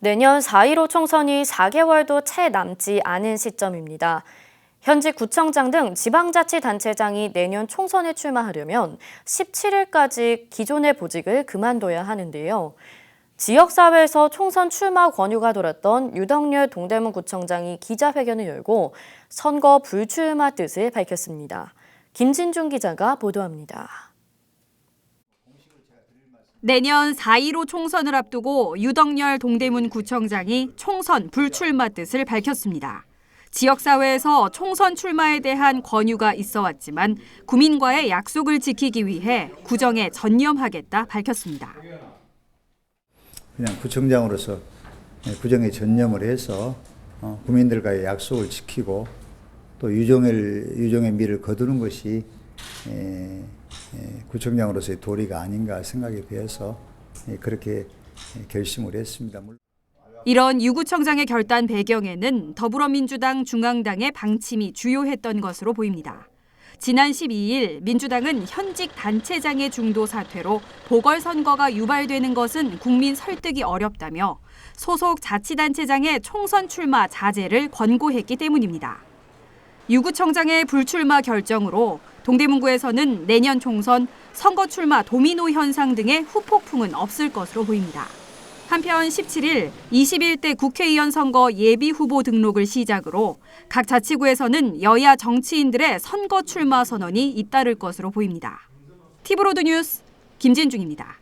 내년 4.15 총선이 4개월도 채 남지 않은 시점입니다. 현직 구청장 등 지방자치단체장이 내년 총선에 출마하려면 17일까지 기존의 보직을 그만둬야 하는데요. 지역사회에서 총선 출마 권유가 돌았던 유덕열 동대문 구청장이 기자회견을 열고 선거 불출마 뜻을 밝혔습니다. 김진중 기자가 보도합니다. 내년 4.15 총선을 앞두고 유덕열 동대문 구청장이 총선 불출마 뜻을 밝혔습니다. 지역사회에서 총선 출마에 대한 권유가 있어 왔지만 구민과의 약속을 지키기 위해 구정에 전념하겠다 밝혔습니다. 그냥 구청장으로서 구정에 전념을 해서 어, 국민들과의 약속을 지키고 또 유종의 유종의 미를 거두는 것이 구청장으로서의 도리가 아닌가 생각이 되어서 예, 그렇게 결심을 했습니다. 물- 이런 유구청장의 결단 배경에는 더불어민주당 중앙당의 방침이 주요했던 것으로 보입니다. 지난 12일 민주당은 현직 단체장의 중도 사퇴로 보궐선거가 유발되는 것은 국민 설득이 어렵다며 소속 자치단체장의 총선 출마 자제를 권고했기 때문입니다. 유구청장의 불출마 결정으로 동대문구에서는 내년 총선 선거 출마 도미노 현상 등의 후폭풍은 없을 것으로 보입니다. 한편 17일 21대 국회의원 선거 예비 후보 등록을 시작으로 각 자치구에서는 여야 정치인들의 선거 출마 선언이 잇따를 것으로 보입니다. 티브로드 뉴스 김진중입니다.